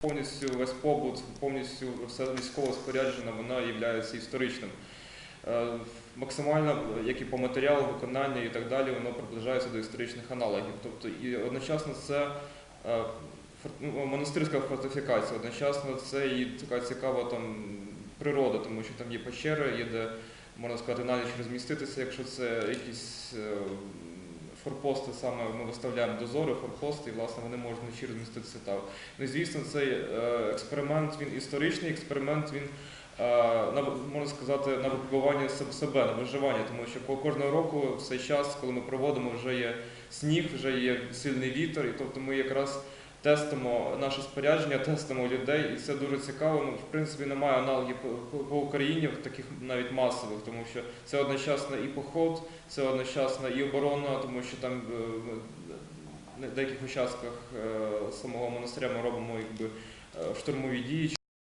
повністю весь побут, повністю все військове спорядження, вона є історичним. Е, Максимально, як і по матеріалу, виконання і так далі, воно приближається до історичних аналогів. Тобто і одночасно це е, ну, монастирська фортифікація, одночасно це і така цікава там природа, тому що там є печери, є де можна сказати на ніч розміститися, якщо це якісь е, форпости, саме ми виставляємо дозори, форпости, і власне вони можуть вночі розміститися там. Ну звісно, цей е, експеримент він історичний експеримент, він е, на можна сказати на випробування себе, на виживання, тому що по кожного року в цей час, коли ми проводимо, вже є сніг, вже є сильний вітер, і тобто ми якраз тестимо наше спорядження, тестимо людей, і це дуже цікаво. Ну, в принципі, немає аналогів по, Україні таких навіть масових, тому що це одночасно і поход, це одночасно і оборона, тому що там е, на деяких участках е, самого монастиря ми робимо якби е, штурмові дії